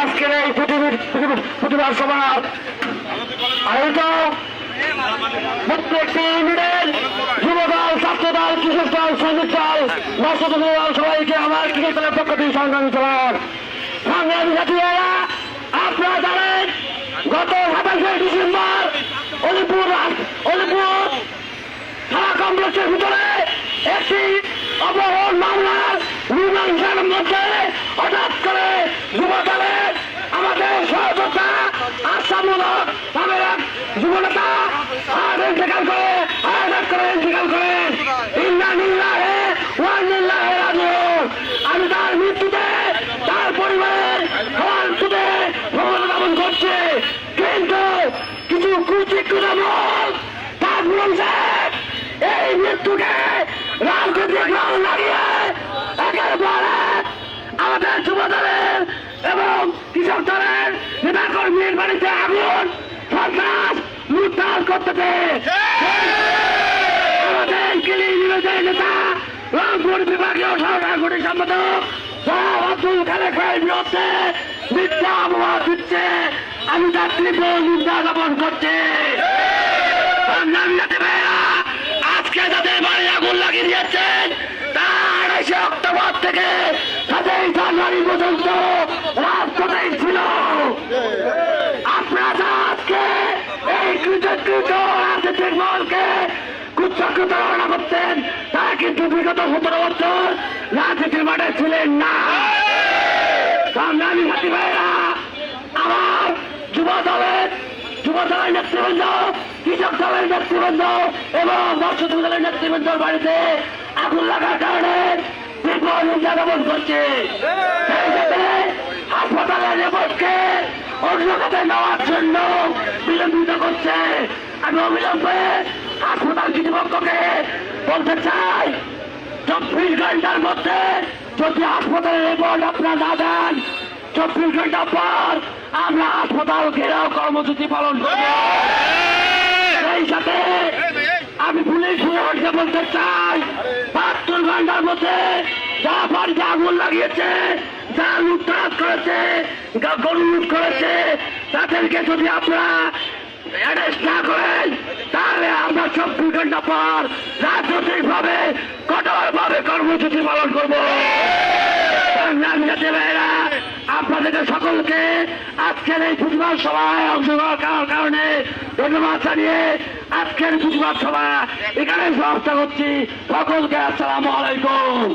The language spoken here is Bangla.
আজকের এই প্রতিবাদ সভা আয়োজিত প্রত্যেকটি ইউনিটের যুবদল, ছাত্রদল কৃষক দল শ্রমিক আমার কৃষক দলের পক্ষ থেকে সংগ্রামী সভার সংগ্রামী জানেন, গত সাতাশে ডিসেম্বর অলিপুর অলিপুর থানা কমপ্লেক্সের ভিতরে একটি অপহরণ মামলার যুবনেতা হার ইন্তেকাল করে হার করে ইন্তেকাল করে। তার মৃত্যুতে, তার পরিবারের সুদে ভগবান জ্ঞাপন করছে। কিন্তু কিছু কুচিকুর মত তার বলছে এই মৃত্যুকে রাজনৈতিক রং লাগিয়ে একের পর আমাদের যুব দলের এবং কৃষক দলের নেতা কর্মীর বাড়িতে আগুন সন্ত্রাস লুটপাট করতেছে। আমাদের রংপুর বিভাগীয় সরকারগুলি সম্পাদক আব্দুল খালেক ভাইয়ের বিরুদ্ধে মিথ্যা অপবাদ দিচ্ছে। আমি তার তীব্র নিন্দা জ্ঞাপন করছি। আজকে যাদের বাড়ি আগুন লাগিয়ে দিয়েছেন, তার আড়াইশে অক্টোবর থেকে সাতই জানুয়ারি পর্যন্ত রাজপথেই ছিল। ধারণা করতেন তারা কিন্তু বিগত সতেরো বছর রাজনীতির মাঠে ছিলেন না। ভাইরা আমার যুব দলের যুব দলের নেতৃবৃন্দ, কৃষক দলের নেতৃবৃন্দ এবং বর্ষদ দলের নেতৃবৃন্দর বাড়িতে আগুন লাগার কারণে বিপুল নির্যাতন করছে। সেই সাথে হাসপাতালের রেপোর্টকে অন্য খাতে নেওয়ার জন্য বিলম্বিত করছে। আমি অবিলম্বে হাসপাতাল কর্তৃপক্ষকে বলতে চাই। চব্বিশ ঘণ্টার মধ্যে যদি হাসপাতালের রিপোর্ট আপনারা না দেন, চব্বিশ ঘণ্টা পর আমরা হাসপাতাল ঘেরাও কর্মসূচি পালন সেই সাথে আমি পুলিশ বিভাগকে বলতে চাই, বাহাত্তর ঘণ্টার মধ্যে যা বাড়িতে আগুন লাগিয়েছে যা লুটপাট করেছে গরু লুট করেছে। তাদেরকে যদি আপনারা অ্যারেস্ট করেন তাহলে আমরা সব ঘণ্টা পর। রাজনৈতিক ভাবে কঠোর ভাবে কর্মসূচি পালন করব। আপনাদের সকলকে আজকের এই প্রতিবাদ সভায় অংশগ্রহণ করার কারণে ধন্যবাদ জানিয়ে আজকের প্রতিবাদ সভা এখানে সমাপ্ত করছি। সকলকে আসসালামু আলাইকুম।